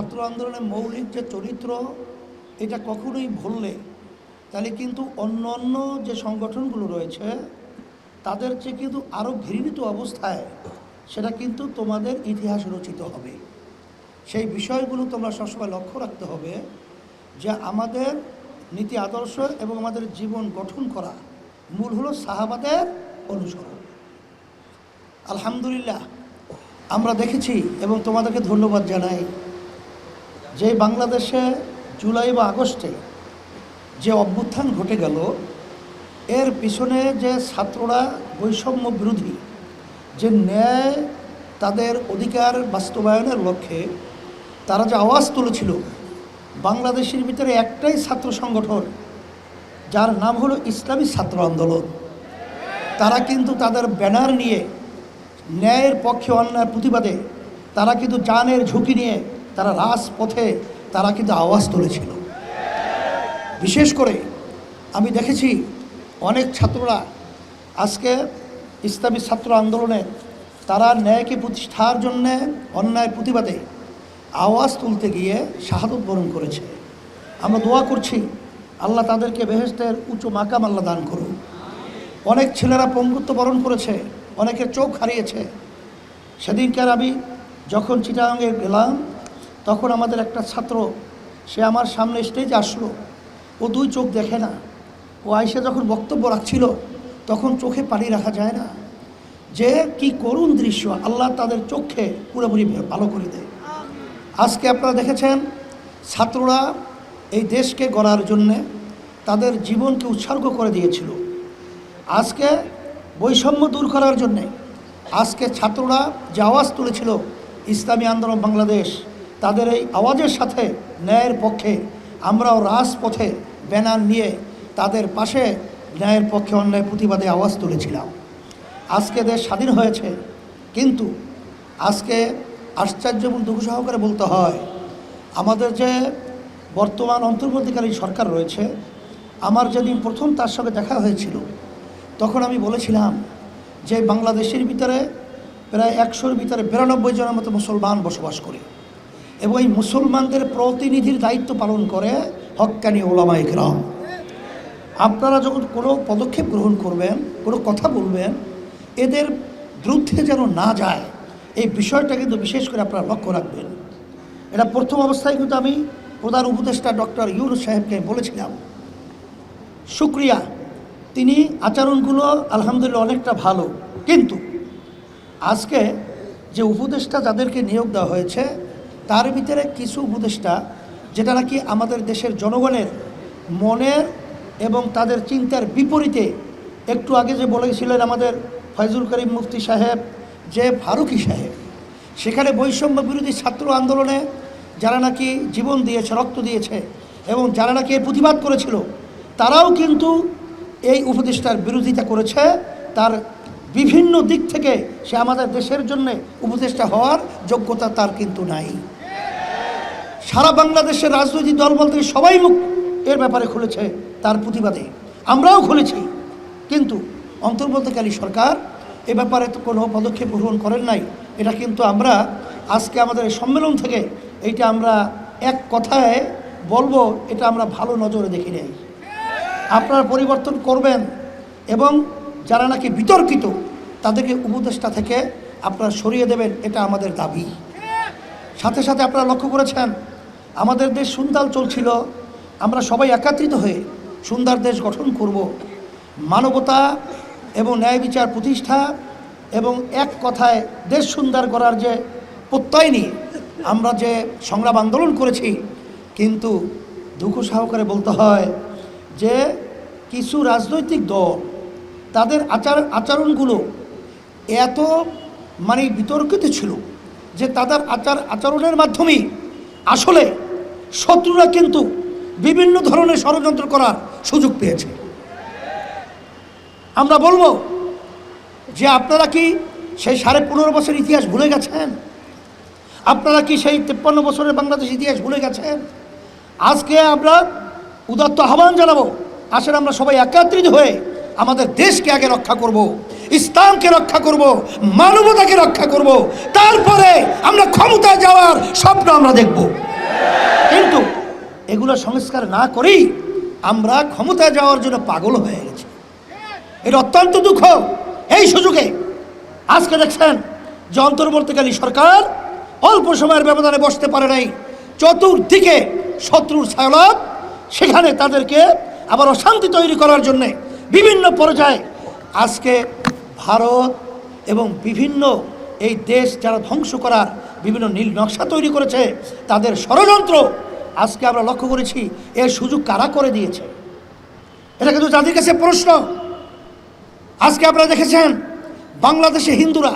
ছাত্র আন্দোলনের মৌলিক যে চরিত্র, এটা কখনোই ভুললে, তাহলে কিন্তু অন্য অন্য যে সংগঠনগুলো রয়েছে, তাদের চেয়ে কিন্তু আরও ঘৃণিত অবস্থায় সেটা কিন্তু তোমাদের ইতিহাস রচিত হবে। সেই বিষয়গুলো তোমরা সবসময় লক্ষ্য রাখতে হবে যে আমাদের নীতি আদর্শ এবং আমাদের জীবন গঠন করা মূল হলো সাহাবাদের অনুসরণ। আলহামদুলিল্লাহ, আমরা দেখেছি এবং তোমাদেরকে ধন্যবাদ জানাই। যে বাংলাদেশে জুলাই বা আগস্টে যে অভ্যুত্থান ঘটে গেল, এর পিছনে যে ছাত্ররা বৈষম্য বিরোধী, যে ন্যায় তাদের অধিকার বাস্তবায়নের লক্ষ্যে তারা যে আওয়াজ তুলেছিল, বাংলাদেশের ভিতরে একটাই ছাত্র সংগঠন, যার নাম হলো ইসলামী ছাত্র আন্দোলন। তারা কিন্তু তাদের ব্যানার নিয়ে ন্যায়ের পক্ষে অন্যায়ের প্রতিবাদে তারা কিন্তু জানের ঝুঁকি নিয়ে তারা রাজপথে তারা কিন্তু আওয়াজ তুলেছিল। বিশেষ করে আমি দেখেছি অনেক ছাত্ররা আজকে ইসলামী ছাত্র আন্দোলনে তারা ন্যায়কে প্রতিষ্ঠার জন্যে অন্যায় প্রতিবাদে আওয়াজ তুলতে গিয়ে শাহাদত বরণ করেছে। আমরা দোয়া করছি, আল্লাহ তাদেরকে বেহেস্তের উঁচু মাকাম আল্লাহ দান করুন অনেক ছেলেরা পঙ্গুত্ব বরণ করেছে, অনেকের চোখ হারিয়েছে। সেদিনকার আমি যখন চিটাগাঙে গেলাম তখন আমাদের একটা ছাত্র, সে আমার সামনে স্টেজ আসলো। ও দুই চোখ দেখে না। ও আইসে যখন বক্তব্য রাখছিল, তখন চোখে পানি রাখা যায় না। যে কি করুণ দৃশ্য, আল্লাহ তাদের চোখে পুরোপুরি ভালো করে দেয়। আজকে আপনারা দেখেছেন, ছাত্ররা এই দেশকে গড়ার জন্যে তাদের জীবনকে উৎসর্গ করে দিয়েছিল। আজকে বৈষম্য দূর করার জন্যে আজকে ছাত্ররা যে আওয়াজ তুলেছিল, ইসলামী আন্দোলন বাংলাদেশ তাদের এই আওয়াজের সাথে ন্যায়ের পক্ষে আমরাও রাজপথে ব্যানার নিয়ে তাদের পাশে ন্যায়ের পক্ষে অন্যায় প্রতিবাদে আওয়াজ তুলেছিলাম। আজকে দেশ স্বাধীন হয়েছে, কিন্তু আজকে আশ্চর্য এবং দুঃখ সহকারে বলতে হয়, আমাদের যে বর্তমান অন্তর্বর্তীকালীন সরকার রয়েছে, আমার যেদিন প্রথম তার সঙ্গে দেখা হয়েছিল, তখন আমি বলেছিলাম যে বাংলাদেশের ভিতরে প্রায় একশোর ভিতরে বিরানব্বই জনের মতো মুসলমান বসবাস করে। এবং এই মুসলমানদের প্রতিনিধির দায়িত্ব পালন করে হক্কানি ওলামা ইকরাম। আপনারা যখন কোনো পদক্ষেপ গ্রহণ করবেন, কোনো কথা বলবেন, এদের বিরুদ্ধে যেন না যায়, এই বিষয়টা কিন্তু বিশেষ করে আপনারা লক্ষ্য রাখবেন। এটা প্রথম অবস্থায় কিন্তু আমি প্রধান উপদেষ্টা ডক্টর ইউনুস সাহেবকে বলেছিলাম, শুক্রিয়া, তিনি আচরণগুলো আলহামদুলিল্লাহ অনেকটা ভালো, কিন্তু আজকে যে উপদেষ্টা যাদেরকে নিয়োগ দেওয়া হয়েছে তার ভিতরে কিছু উপদেষ্টা, যেটা নাকি আমাদের দেশের জনগণের মনের এবং তাদের চিন্তার বিপরীতে, একটু আগে যে বলেছিলেন আমাদের ফয়জুল করিম মুফতি সাহেব যে ফারুকি সাহেব, সেখানে বৈষম্য বিরোধী ছাত্র আন্দোলনে যারা নাকি জীবন দিয়েছে, রক্ত দিয়েছে এবং যারা নাকি এর প্রতিবাদ করেছিল, তারাও কিন্তু এই উপদেষ্টার বিরোধিতা করেছে। তার বিভিন্ন দিক থেকে সে আমাদের দেশের জন্য উপদেষ্টা হওয়ার যোগ্যতা তার কিন্তু নাই। সারা বাংলাদেশের রাজনৈতিক দল বলতে সবাই মুখ এর ব্যাপারে খুলেছে, তার প্রতিবাদে। আমরাও খুলেছি। কিন্তু অন্তর্বর্তীকালী সরকার এ ব্যাপারে তো কোনো পদক্ষেপ গ্রহণ করেন নাই। এটা কিন্তু আমরা আজকে আমাদের সম্মেলন থেকে এইটা আমরা এক কথায় বলব, এটা আমরা ভালো নজরে দেখি নেই। আপনারা পরিবর্তন করবেন এবং যারা নাকি বিতর্কিত, তাদেরকে উপদেষ্টা থেকে আপনারা সরিয়ে দেবেন, এটা আমাদের দাবি। সাথে সাথে আপনারা লক্ষ্য করেছেন আমাদের দেশ সুন্দর চলছিল। আমরা সবাই একাত্রিত হয়ে সুন্দর দেশ গঠন করব। মানবতা এবং ন্যায় বিচার প্রতিষ্ঠা এবং এক কথায় দেশ সুন্দর করার যে প্রত্যয় নিয়ে আমরা যে সংগ্রাম আন্দোলন করেছি, কিন্তু দুঃখ সহকারে বলতে হয় যে কিছু রাজনৈতিক দল তাদের আচার, আচরণগুলো এত মানে বিতর্কিত ছিল যে তাদের আচার, আচরণের মাধ্যমেই আসলে শত্রুরা কিন্তু বিভিন্ন ধরনের ষড়যন্ত্র করার সুযোগ পেয়েছে। আমরা বলব যে আপনারা কি সেই সাড়ে পনেরো বছর ইতিহাস ভুলে গেছেন? আপনারা কি সেই তেপ্পান্ন বছরের বাংলাদেশ ইতিহাস ভুলে গেছেন? আজকে আমরা উদাত্ত আহ্বান জানাব আসলে আমরা সবাই একাত্রিত হয়ে আমাদের দেশকে আগে রক্ষা করব। ইসলামকে রক্ষা করব। মানবতাকে রক্ষা করব। তারপরে আমরা ক্ষমতায় যাওয়ার স্বপ্ন আমরা দেখব কিন্তু এগুলো সংস্কার না করেই আমরা ক্ষমতায় যাওয়ার জন্য পাগল হয়ে গেছি এটা অত্যন্ত দুঃখ এই সুযোগে আজকে দেখছেন যে অন্তর্বর্তীকালী সরকার অল্প সময়ের ব্যবধানে বসতে পারে নাই চতুর্দিকে শত্রুর ছায়লাভ সেখানে তাদেরকে আবার অশান্তি তৈরি করার জন্যে বিভিন্ন পর্যায়ে আজকে ভারত এবং বিভিন্ন এই দেশ যারা ধ্বংস করার বিভিন্ন নীল নকশা তৈরি করেছে, তাদের ষড়যন্ত্র আজকে আমরা লক্ষ্য করেছি, এর সুযোগ কারা করে দিয়েছে? এটা কিন্তু তাদের কাছে প্রশ্ন। আজকে আপনারা দেখেছেন, বাংলাদেশে হিন্দুরা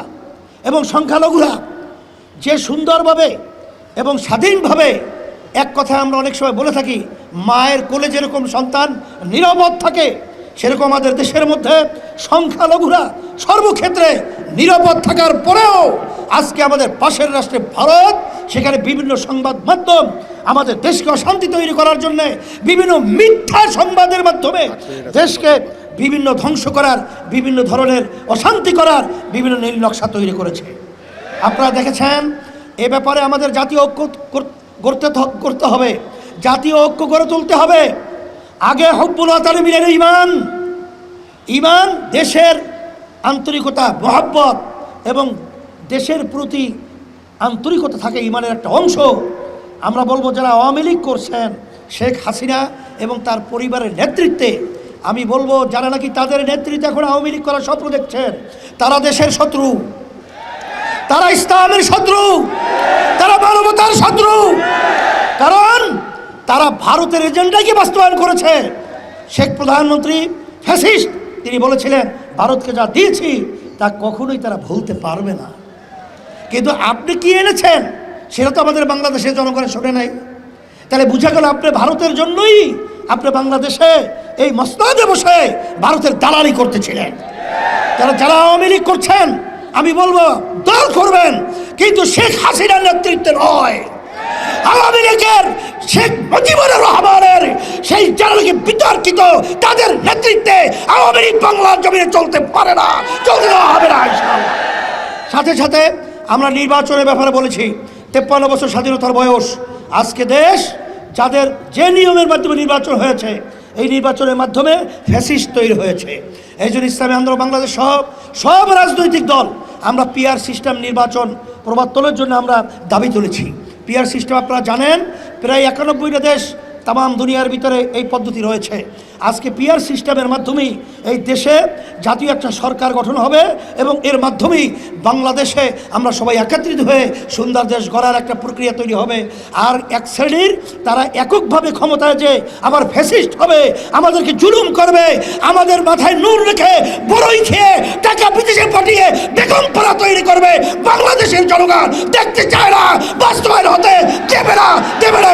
এবং সংখ্যালঘুরা যে সুন্দরভাবে এবং স্বাধীনভাবে এক কথা আমরা অনেক সময় বলে থাকি, মায়ের কোলে যেরকম সন্তান নিরাপদ থাকে সেরকম আমাদের দেশের মধ্যে সংখ্যালঘুরা সর্বক্ষেত্রে নিরাপদ থাকার পরেও আজকে আমাদের পাশের রাষ্ট্রে ভারত, সেখানে বিভিন্ন সংবাদ মাধ্যম আমাদের দেশকে অশান্তি তৈরি করার জন্য বিভিন্ন মিথ্যা সংবাদের মাধ্যমে দেশকে বিভিন্ন ধ্বংস করার, বিভিন্ন ধরনের অশান্তি করার বিভিন্ন নীল নকশা তৈরি করেছে। আপনারা দেখেছেন, এ ব্যাপারে আমাদের জাতীয় ঐক্য কর- করতে করতে হবে। জাতীয় ঐক্য গড়ে তুলতে হবে। আগে হব্বুল তালিমিনের ইমান ইমান দেশের আন্তরিকতা, মহাব্বত এবং দেশের প্রতি আন্তরিকতা থাকে ইমানের একটা অংশ। আমরা বলব যারা আওয়ামী লীগ করছেন, শেখ হাসিনা এবং তার পরিবারের নেতৃত্বে, আমি বলব যারা নাকি তাদের নেতৃত্বে এখন আওয়ামী লীগ করার স্বপ্ন দেখছেন, তারা দেশের শত্রু। তারা ইসলামের শত্রু। তারা মানবতার শত্রু। কারণ তারা ভারতের এজেন্ডাকে বাস্তবায়ন করেছে? শেখ প্রধানমন্ত্রী ফ্যাসিস্ট, তিনি বলেছিলেন, ভারতকে যা দিয়েছি, তা কখনোই তারা ভুলতে পারবে না। কিন্তু আপনি কি এনেছেন? সেটা তো আমাদের বাংলাদেশের জনগণের শোনে নাই। তাহলে বুঝা গেল আপনি ভারতের জন্যই আপনি বাংলাদেশে এই মসনাদে বসে ভারতের দালালি করতেছিলেন। যারা যারা আওয়ামী লীগ করছেন, আমি বলব, দল করবেন, কিন্তু শেখ হাসিনার নেতৃত্বে নয়। আওয়ামী লীগের শেখ মুজিবুর রহমানের সেই যারা বিতর্কিত তাদের নেতৃত্বে আওয়ামী লীগ বাংলার জমিনে চলতে পারে না, চলতে দেওয়া হবে না সাথে সাথে আমরা নির্বাচনের ব্যাপারে বলেছি, তেপ্পান্ন বছর স্বাধীনতার বয়স, আজকে দেশ যাদের যে নিয়মের মাধ্যমে নির্বাচন হয়েছে, এই নির্বাচনের মাধ্যমে ফ্যাসিস্ট তৈরি হয়েছে। এই জন্য ইসলামী আন্দোলন বাংলাদেশ সব সব রাজনৈতিক দল, আমরা পিআর সিস্টেম নির্বাচন প্রবর্তনের জন্য আমরা দাবি তুলেছি। পিআর সিস্টেম আপনারা জানেন প্রায় একানব্বইটা দেশ তাম দুনিয়ার ভিতরে এই পদ্ধতি রয়েছে। আজকে পিয়ার সিস্টেমের মাধ্যমেই এই দেশে জাতীয় একটা সরকার গঠন হবে এবং এর মাধ্যমেই বাংলাদেশে আমরা সবাই একত্রিত হয়ে সুন্দর দেশ গড়ার একটা প্রক্রিয়া তৈরি হবে। আর এক শ্রেণির তারা এককভাবে ক্ষমতায় যে আবার ফ্যাসিস্ট হবে, আমাদেরকে জুলুম করবে, আমাদের মাথায় নূর রেখে বড়ই খেয়ে টাকা বিদেশে পাঠিয়ে বেগম পড়া তৈরি করবে বাংলাদেশের জনগণ। দেখতে চায় না, বাস্তবায়ন হতে দেবে না দেবে না